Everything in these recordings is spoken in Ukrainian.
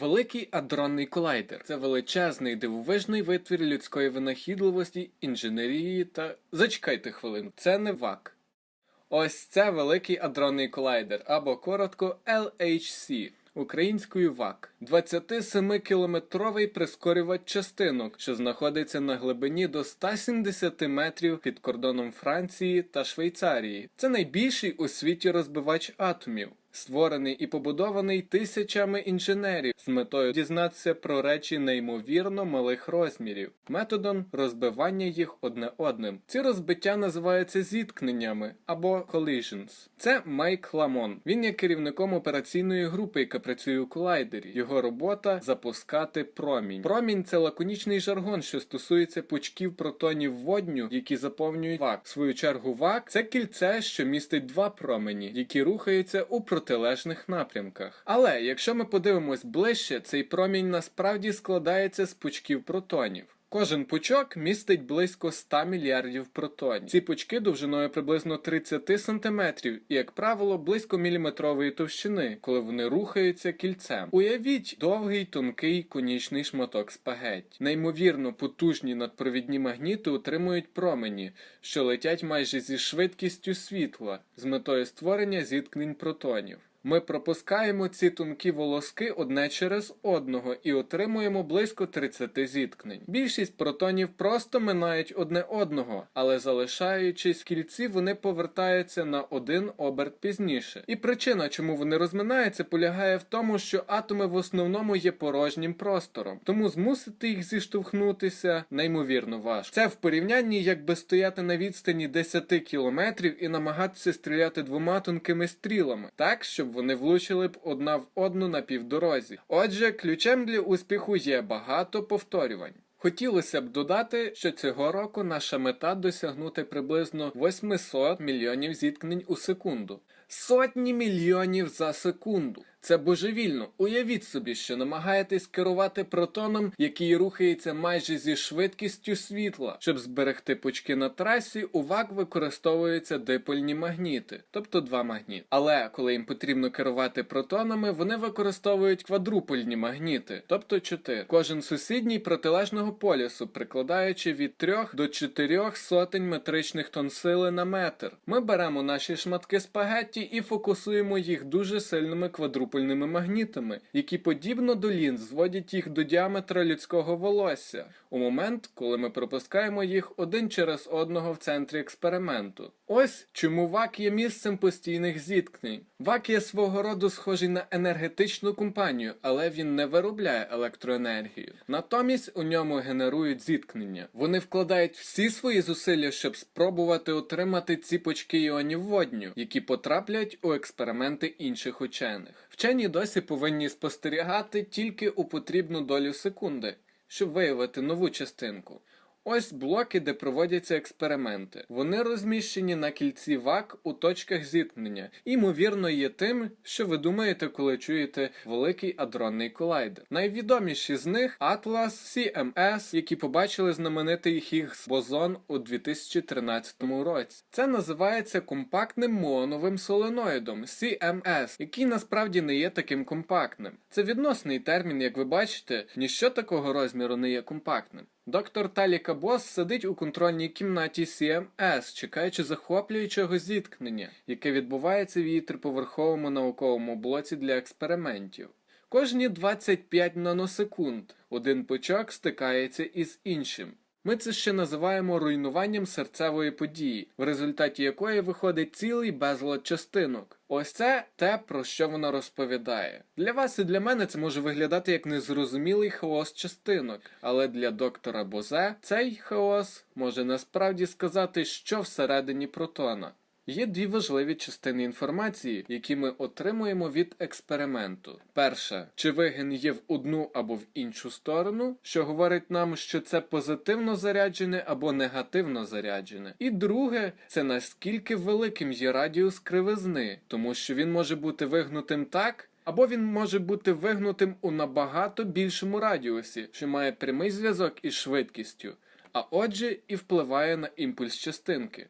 Великий адронний колайдер це величезний дивовижний витвір людської винахідливості, інженерії та. Зачекайте хвилину, це не ВАК. Ось це великий адронний колайдер, або коротко LHC. Українською ВАК 27-кілометровий прискорювач частинок, що знаходиться на глибині до 170 метрів під кордоном Франції та Швейцарії. Це найбільший у світі розбивач атомів, створений і побудований тисячами інженерів з метою дізнатися про речі неймовірно малих розмірів, методом розбивання їх одне одним. Ці розбиття називаються зіткненнями або collisions. Це Майк Ламон. Він є керівником операційної групи, яка працює у колайдері. Його робота запускати промінь. Промінь це лаконічний жаргон, що стосується пучків протонів водню, які заповнюють вак. В свою чергу, вак це кільце, що містить два промені, які рухаються у протилежних напрямках. Але якщо ми подивимось ближче, цей промінь насправді складається з пучків протонів. Кожен пучок містить близько 100 мільярдів протонів. Ці пучки довжиною приблизно 30 см і, як правило, близько міліметрової товщини, коли вони рухаються кільцем. Уявіть довгий тонкий конічний шматок спагетті. Неймовірно потужні надпровідні магніти утримують промені, що летять майже зі швидкістю світла з метою створення зіткнень протонів. Ми пропускаємо ці тонкі волоски одне через одного і отримуємо близько 30 зіткнень. Більшість протонів просто минають одне одного, але залишаючись в кільці, вони повертаються на один оберт пізніше. І причина, чому вони розминаються, полягає в тому, що атоми в основному є порожнім простором, тому змусити їх зіштовхнутися неймовірно важко. Це в порівнянні, якби стояти на відстані 10 кілометрів і намагатися стріляти двома тонкими стрілами, так щоб вони влучили б одна в одну на півдорозі. Отже, ключем для успіху є багато повторювань. Хотілося б додати, що цього року наша мета досягнути приблизно 800 мільйонів зіткнень у секунду. Сотні мільйонів за секунду. Це божевільно. Уявіть собі, що намагаєтесь керувати протоном, який рухається майже зі швидкістю світла. Щоб зберегти пучки на трасі, у ВАК використовуються дипольні магніти, тобто два магніти. Але коли їм потрібно керувати протонами, вони використовують квадрупольні магніти, тобто чотири. Кожен сусідній протилежного полюсу, прикладаючи від 3 до 4 сотень метричних тонн сили на метр. Ми беремо наші шматки спагетті і фокусуємо їх дуже сильними квадрупольними магнітами, які подібно до лінз зводять їх до діаметра людського волосся у момент, коли ми пропускаємо їх один через одного в центрі експерименту. Ось чому ВАК є місцем постійних зіткнень. ВАК є свого роду схожий на енергетичну компанію, але він не виробляє електроенергію. Натомість у ньому генерують зіткнення. Вони вкладають всі свої зусилля, щоб спробувати отримати ці почки іонів водню, які потраплять у експерименти інших учених. Вчені досі повинні спостерігати тільки у потрібну долю секунди, щоб виявити нову частинку. Ось блоки, де проводяться експерименти. Вони розміщені на кільці ВАК у точках зіткнення. Ймовірно, є тим, що ви думаєте, коли чуєте великий адронний колайдер. Найвідоміші з них Atlas, CMS, які побачили знаменитий Хіггс бозон у 2013 році. Це називається компактним муоновим соленоїдом CMS, який насправді не є таким компактним. Це відносний термін, як ви бачите, ніщо такого розміру не є компактним. Доктор Таліка Бос сидить у контрольній кімнаті CMS, чекаючи захоплюючого зіткнення, яке відбувається в її триповерховому науковому блоці для експериментів. Кожні 25 наносекунд один пучок стикається із іншим. Ми це ще називаємо руйнуванням серцевої події, в результаті якої виходить цілий безлад частинок. Ось це те, про що вона розповідає. Для вас і для мене це може виглядати як незрозумілий хаос частинок, але для доктора Бозе цей хаос може насправді сказати, що всередині протона. Є дві важливі частини інформації, які ми отримуємо від експерименту. Перша, чи вигін є в одну або в іншу сторону, що говорить нам, що це позитивно заряджене або негативно заряджене. І друге, це наскільки великим є радіус кривизни, тому що він може бути вигнутим так. Або він може бути вигнутим у набагато більшому радіусі, що має прямий зв'язок із швидкістю, а отже і впливає на імпульс частинки.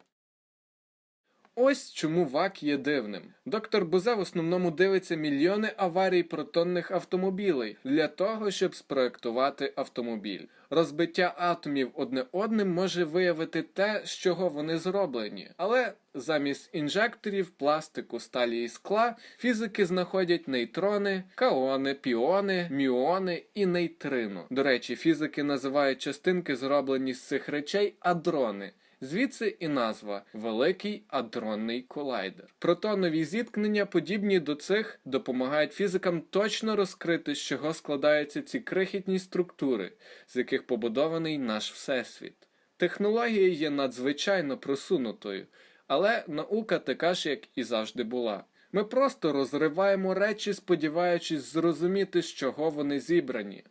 Ось чому ВАК є дивним. Доктор Бузе в основному дивиться мільйони аварій протонних автомобілей для того, щоб спроектувати автомобіль. Розбиття атомів одне одним може виявити те, з чого вони зроблені. Але замість інжекторів, пластику, сталі і скла фізики знаходять нейтрони, каони, піони, мюони і нейтрино. До речі, фізики називають частинки, зроблені з цих речей, адрони. Звідси і назва Великий адронний колайдер. Протонові зіткнення, подібні до цих, допомагають фізикам точно розкрити, з чого складаються ці крихітні структури, з яких побудований наш всесвіт. Технологія є надзвичайно просунутою, але наука така ж, як і завжди була. Ми просто розриваємо речі, сподіваючись зрозуміти, з чого вони зібрані.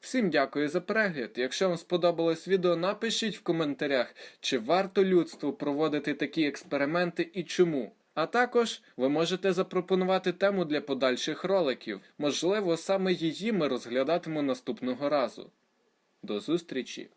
Всім дякую за перегляд. Якщо вам сподобалось відео, напишіть в коментарях, чи варто людству проводити такі експерименти і чому. А також ви можете запропонувати тему для подальших роликів. Можливо, саме її ми розглядатимемо наступного разу. До зустрічі!